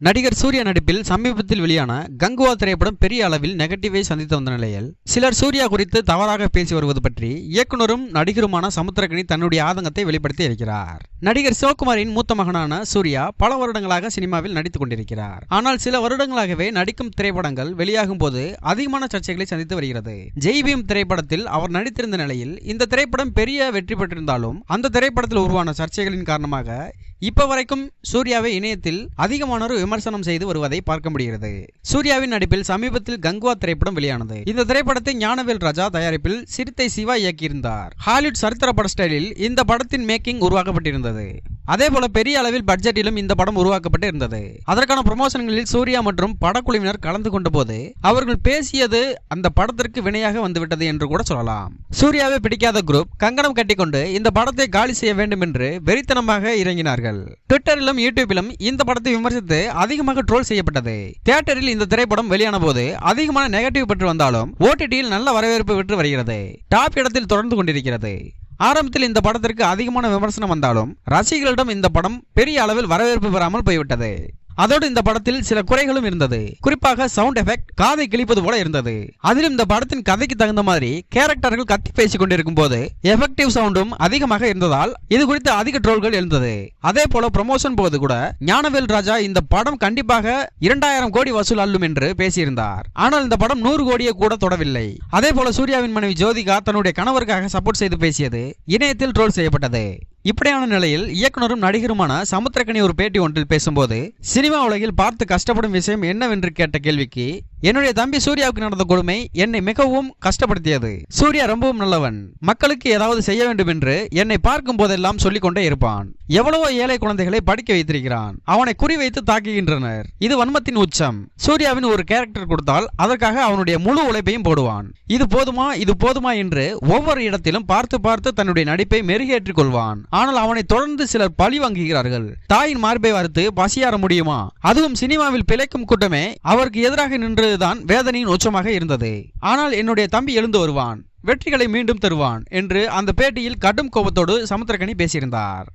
நடிகர் சூர்யா நடிப்பில் சமீபத்தில் வெளியான கங்குவா திரைப்படம் பெரிய அளவில் நெகட்டிவை சந்தித்து வந்த நிலையில் சிலர் சூர்யா குறித்து தவறாக பேசி வருவது பற்றி இயக்குனரும் நடிகருமான சமுத்திரகனி தன்னுடைய ஆதங்கத்தை வெளிப்படுத்தி இருக்கிறார். நடிகர் சிவகுமாரின் மூத்த மகனான சூர்யா பல வருடங்களாக சினிமாவில் நடித்துக் கொண்டிருக்கிறார். ஆனால் சில வருடங்களாகவே நடிக்கும் திரைப்படங்கள் வெளியாகும் போது அதிகமான சர்ச்சைகளை சந்தித்து வருகிறது. ஜெய்பீம் திரைப்படத்தில் அவர் நடித்திருந்த நிலையில் இந்த திரைப்படம் பெரிய வெற்றி பெற்றிருந்தாலும் அந்த திரைப்படத்தில் உருவான சர்ச்சைகளின் காரணமாக இப்போ வரைக்கும் சூர்யாவை இணையத்தில் அதிகமானோர் விமர்சனம் செய்து வருவதை பார்க்க முடிகிறது. சூர்யாவின் நடிப்பில் சமீபத்தில் கங்குவா திரைப்படம் வெளியானது. இந்த திரைப்படத்தை ஞானவேல் ராஜா தயாரிப்பில் சிறுத்தை சிவா இயக்கியிருந்தார். ஹாலிவுட் சரித்திர பட ஸ்டைலில் இந்த படத்தின் மேக்கிங் உருவாக்கப்பட்டிருந்தது. அதே போல பெரிய அளவில் பட்ஜெட்டிலும் இந்த படம் உருவாக்கப்பட்டு இருந்தது. அதற்கான ப்ரொமோஷன்களில் சூர்யா மற்றும் படக்குழுவினர் கலந்து கொண்ட போது அவர்கள் பேசியது அந்த படத்திற்கு வினையாக வந்துவிட்டது என்று கூட சொல்லலாம். சூர்யாவை பிடிக்காத குரூப் கங்கணம் கட்டிக்கொண்டு இந்த படத்தை காலி செய்ய வேண்டும் என்று வெறித்தனமாக இறங்கினார்கள். ட்விட்டரிலும் யூடியூபிலும் இந்த படத்தை விமர்சித்து அதிகமாக ட்ரோல் செய்யப்பட்டது. தியேட்டரில் இந்த திரைப்படம் வெளியான போது அதிகமான நெகட்டிவ் பெற்று வந்தாலும் ஓடிடியில் நல்ல வரவேற்பு பெற்று வருகிறது. டாப் இடத்தில் தொடர்ந்து கொண்டிருக்கிறது. ஆரம்பத்தில் இந்த படத்திற்கு அதிகமான விமர்சனம் வந்தாலும் ரசிகர்களிடம் இந்த படம் பெரிய அளவில் வரவேற்பு பெறாமல் போய்விட்டது. அதோடு இந்த படத்தில் சில குறைகளும் இருந்தது. குறிப்பாக சவுண்ட் எஃபெக்ட் காதை கிழிப்பது போல இருந்தது. அதிலும் இந்த படத்தின் கதைக்கு தகுந்த மாதிரி கேரக்டர்கள் கத்தி பேசிக் கொண்டிருக்கும் போது எஃபெக்டிவ் சவுண்டும் அதிகமாக இருந்ததால் இது குறித்து அதிக ட்ரோல்கள் எழுந்தது. அதே போல ப்ரமோஷன் போது கூட ஞானவேல் ராஜா இந்த படம் கண்டிப்பாக இரண்டாயிரம் கோடி வசூல் அள்ளும் என்று பேசியிருந்தார். ஆனால் இந்த படம் நூறு கோடியை கூட தொடவில்லை. அதே போல சூர்யாவின் மனைவி ஜோதிகா தன்னுடைய கணவருக்காக சப்போர்ட் செய்து பேசியது இணையத்தில் ட்ரோல் செய்யப்பட்டது. இப்படியான நிலையில் இயக்குனரும் நடிகருமான சமுத்திரக்கனி ஒரு பேட்டி ஒன்றில் பேசும்போது சினிமா உலகில் பார்த்து கஷ்டப்படும் விஷயம் என்னவென்று கேட்ட கேள்விக்கு என்னுடைய தம்பி சூர்யாவுக்கு நடந்த கொடுமை என்னை மிகவும் கஷ்டப்படுத்தியது. சூர்யா ரொம்பவும் நல்லவன். மக்களுக்கு ஏதாவது செய்ய வேண்டும் என்று என்னை பார்க்கும் போதெல்லாம் சொல்லிக்கொண்டே இருப்பான். எவ்வளவோ ஏழை குழந்தைகளை படிக்க வைத்திருக்கிறான். அவனை குறிவைத்து தாக்குகின்றனர். இது வன்மத்தின் உச்சம். சூர்யாவின் ஒரு கேரக்டர் கொடுத்தால் அதற்காக அவனுடைய முழு உழைப்பையும் போடுவான். இது போதுமா இது போதுமா என்று ஒவ்வொரு இடத்திலும் பார்த்து பார்த்து தன்னுடைய நடிப்பை மெருகேற்றிக் கொள்வான். ஆனால் அவனை தொடர்ந்து சிலர் பழி வாங்குகிறார்கள். தாயின் மார்பை வறுத்து பசியார முடியுமா? அதுவும் சினிமாவில் பிழைக்கும் கூட்டமே அவருக்கு எதிராக நின்று நின்றதுதான் வேதனையின் உச்சமாக இருந்தது. ஆனால் என்னுடைய தம்பி எழுந்து வருவான் வெற்றிகளை மீண்டும் தருவான் என்று அந்த பேட்டியில் கடும் கோபத்தோடு சமுத்திரகனி பேசியிருந்தார்.